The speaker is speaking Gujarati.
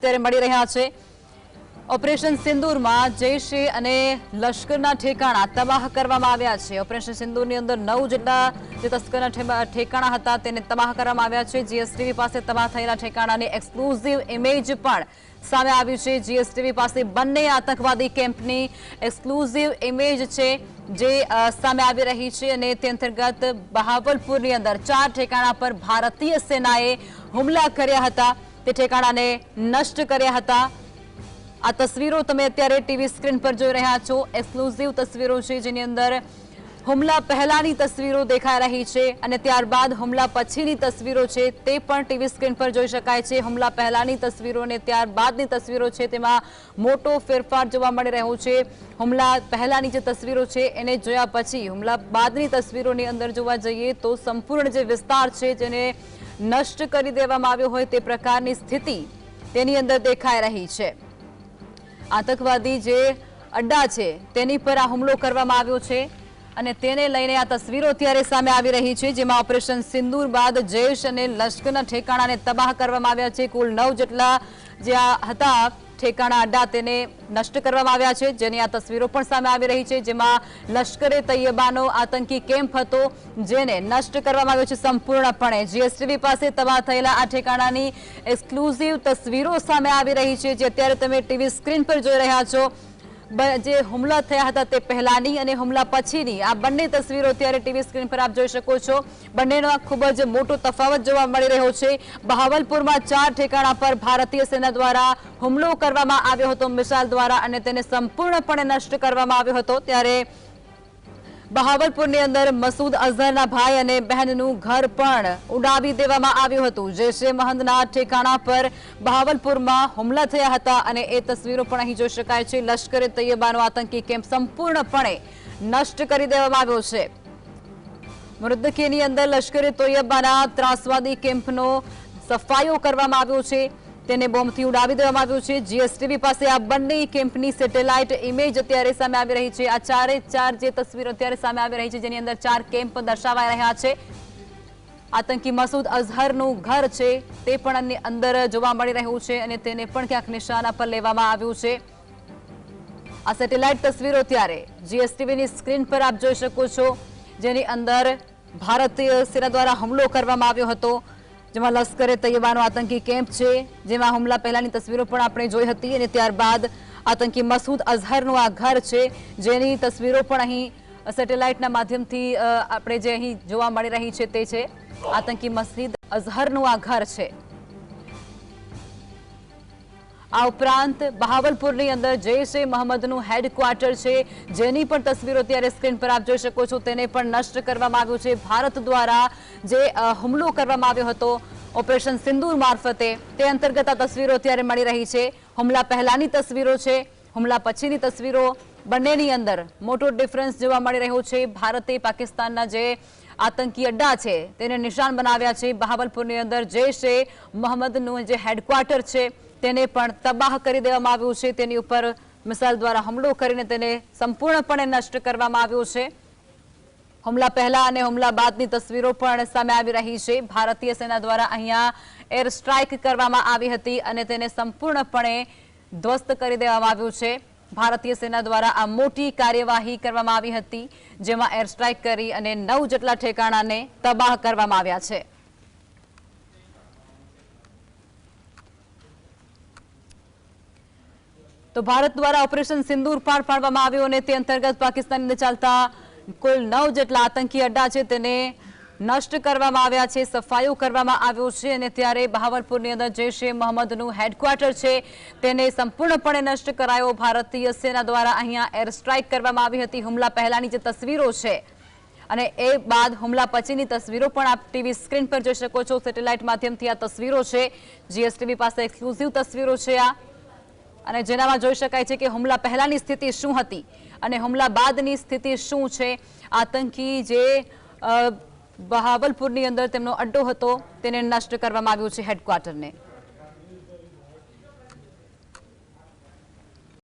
અત્યારે મળી રહ્યા છે. ઓપરેશન સિંદૂરમાં જૈશ અને લશ્કરના ઠેકાણા તબાહ કરવામાં આવ્યા છે. ઓપરેશન સિંદૂરની અંદર નવ જેટલા જે તસ્કરના ઠેકાણા હતા તેને તબાહ કરવામાં આવ્યા છે. જીએસટીવી પાસે તબાહ થયેલા ઠેકાણાની એક્સક્લુઝિવ ઇમેજ પણ સામે આવ્યું છે. જીએસટીવી પાસે બંને આતંકવાદી કેમ્પની એક્સક્લુઝિવ ઇમેજ છે જે સામે આવી રહી છે અને તે અંતર્ગત બહાવલપુરની અંદર ચાર ઠેકાણા પર ભારતીય સેનાએ હુમલા કર્યા હતા. તે ઠેકાણાને નષ્ટ કર્યા હતા. આ તસવીરો તમે અત્યારે ટીવી સ્ક્રીન પર જોઈ રહ્યા છો. એક્સક્લુઝિવ તસવીરો છે જેની અંદર હુમલા પહેલાની તસવીરો દેખાઈ રહી છે અને ત્યારબાદ હુમલા પછીની તસવીરો છે તે પણ ટીવી સ્ક્રીન પર જોઈ શકાય છે. હુમલા પહેલાની તસવીરો અને ત્યારબાદની તસવીરો છે તેમાં મોટો ફેરફાર જોવા મળી રહ્યો છે. હુમલા પહેલાની જે તસવીરો છે એને જોયા પછી હુમલા બાદની તસવીરોની અંદર જોવા જઈએ તો સંપૂર્ણ જે વિસ્તાર છે જેને નષ્ટ કરી દેવામાં આવ્યો હોય તે પ્રકારની સ્થિતિ તેની અંદર દેખાઈ રહી છે. આતંકવાદી જે અડ્ડા છે તેની પર આ હુમલો કરવામાં આવ્યો છે. અને તેને લઈને આ તસવીરો અત્યારે સામે આવી રહી છે, જેમાં ઓપરેશન સિંદૂર બાદ જૈશ અને લશ્કરના ઠેકાણાને તબાહ કરવામાં આવ્યા છે. કુલ નવ જેટલા જે હતા, ઠેકાણા અડ્ડા તેને નષ્ટ કરવામાં આવ્યા છે. જેની આ તસવીરો પણ સામે આવી રહી છે, જેમાં લશ્કરે તૈયબાનો આતંકી કેમ્પ હતો, જેને નષ્ટ કરવામાં આવ્યો છે સંપૂર્ણપણે. જીએસટીવી પાસે તબાહ થયેલા આ ઠેકાણાની એક્સક્લુઝિવ તસવીરો સામે આવી રહી છે, જે અત્યારે તમે ટીવી સ્ક્રીન પર જોઈ રહ્યા છો. જે હુમલા થયા હતા તે પહેલાની અને હુમલા પછીની. આ બંને તસવીરો અત્યારે ટીવી સ્ક્રીન પર આપ જોઈ શકો છો. બંનેનો ખૂબ જ મોટો તફાવત જોવા મળી રહ્યો છે. બહાવલપુરમાં ચાર ઠેકાણા પર ભારતીય સેના દ્વારા હુમલો કરવામાં આવ્યો હતો મિસાઇલ દ્વારા અને તેને સંપૂર્ણપણે નષ્ટ કરવામાં આવ્યો હતો. ત્યારે બહાવલપુરની અંદર મસૂદ અઝહરના ભાઈ અને બહેનનું ઘર પણ ઉડાવી દેવામાં આવ્યું હતું. જૈશ મહંદના ઠેકાણા પર બહાવલપુરમાં હુમલા થયા હતા અને એ તસવીરો પણ અહીં જોઈ શકાય છે. લશ્કરે તૈયબાનો આતંકી કેમ્પ સંપૂર્ણપણે નષ્ટ કરી દેવામાં આવ્યો છે. મૃતદેહની અંદર લશ્કરે તોયબાના ત્રાસવાદી કેમ્પનો સફાયો કરવામાં આવ્યો છે. તેને બોમ્બથી ઉડાવી દેવામાં આવ્યું છે. જીએસટીવી પાસે આ બંને કેમ્પની સેટેલાઇટ ઇમેજ અત્યારે સામે આવી રહી છે. આ ચારે ચાર જે તસવીરો અત્યારે સામે આવી રહી છે, જેની અંદર ચાર કેમ્પ દર્શાવાઈ રહ્યા છે. આતંકી મસૂદ અઝહરનું ઘર છે, તે પણ અંદર જોવા મળી રહ્યું છે અને તેને પણ ક્યાંક નિશાના પર લેવામાં આવ્યું છે. આ સેટેલાઇટ તસવીરો ત્યારે જીએસટીવીની સ્ક્રીન પર આપ જોઈ શકો છો, જેની અંદર ભારતીય સેના દ્વારા હુમલો કરવામાં આવ્યો હતો. જેમાં લશ્કરે તૈયબાનો આતંકી કેમ્પ છે, જેમાં હુમલા પહેલાની તસવીરો પણ આપણે જોઈ હતી અને ત્યારબાદ આતંકી મસૂદ અઝહરનું આ ઘર છે, જેની તસવીરો પણ અહીં સેટેલાઇટના માધ્યમથી આપણે જે અહીં જોવા મળી રહી છે તે છે. આતંકી મસ્જિદ અઝહરનું આ ઘર છે. આ ઉપરાંત બહાવલપુરની અંદર જૈશ એ મહમ્મદનું હેડક્વાર્ટર છે. જેની પણ તસવીરો અત્યારે સ્ક્રીન પર આપ જોઈ શકો છો. તેને પણ નષ્ટ કરવામાં આવ્યું છે. ભારત દ્વારા જે હુમલો કરવામાં આવ્યો હતો, ઓપરેશન સિંદૂર મારફતે, તે અંતર્ગત આ તસવીરો અત્યારે મળી રહી છે. હુમલા પહેલાની તસવીરો છે. હુમલા પછીની તસવીરો બંનેની અંદર મોટો ડિફરન્સ જોવા મળી રહ્યો છે. ભારતે પાકિસ્તાનના જે આતંકી અડ્ડા છે, તેને નિશાન બનાવ્યા છે. બહાવલપુરની અંદર જૈશ એ મોહમ્મદનું જે હેડક્વાર્ટર છે તેને પણ તબાહ કરી દેવામાં આવ્યું છે. તેની ઉપર મિસાઇલ દ્વારા હુમલો કરીને તેને સંપૂર્ણપણે નષ્ટ કરવામાં આવ્યો છે. હુમલા પહેલા અને હુમલા બાદની તસવીરો પણ સામે આવી રહી છે. ભારતીય સેના દ્વારા અહીંયા એર સ્ટ્રાઇક કરવામાં આવી હતી અને તેને સંપૂર્ણપણે ધ્વસ્ત કરી દેવામાં આવ્યું છે. ભારતીય સેના દ્વારા આ મોટી કાર્યવાહી કરવામાં આવી હતી, જેમાં એર સ્ટ્રાઇક કરી અને નવ જેટલા ઠેકાણાને તબાહ કરવામાં આવ્યા છે. તો ભારત દ્વારા ઓપરેશન સિંદૂર પાર પાડવામાં આવ્યું અને તે અંતર્ગત પાકિસ્તાનની ચાલતા કુલ નવ જેટલા આતંકી અડ્ડા છે તેને નષ્ટ કરવામાં આવ્યા છે સફાયો કરવામાં આવ્યો છે અને ત્યારે બહાવલપુરની અંદર જૈશ એ મોહમ્મદનું હેડક્વાર્ટર છે. તેને સંપૂર્ણપણે નષ્ટ કરાયો ભારતીય સેના દ્વારા. અહીંયા એર સ્ટ્રાઇક કરવામાં આવી હતી. હુમલા પહેલાની જે તસવીરો છે અને એ બાદ હુમલા પછીની તસવીરો પણ આપ ટીવી સ્ક્રીન પર જોઈ શકો છો. સેટેલાઇટ માધ્યમથી આ તસવીરો છે. જીએસટીવી પાસે એક્સક્લુઝિવ તસવીરો છે આ. અને જેનામાં જોઈ શકાય છે કે હુમલા પહેલાની સ્થિતિ શું હતી અને હુમલા બાદની સ્થિતિ શું છે? આતંકી જે બહાવલપુરની અંદર તેમનો અડ્ડો હતો તેને નષ્ટ કરવામાં આવ્યું છે હેડક્વાર્ટરને.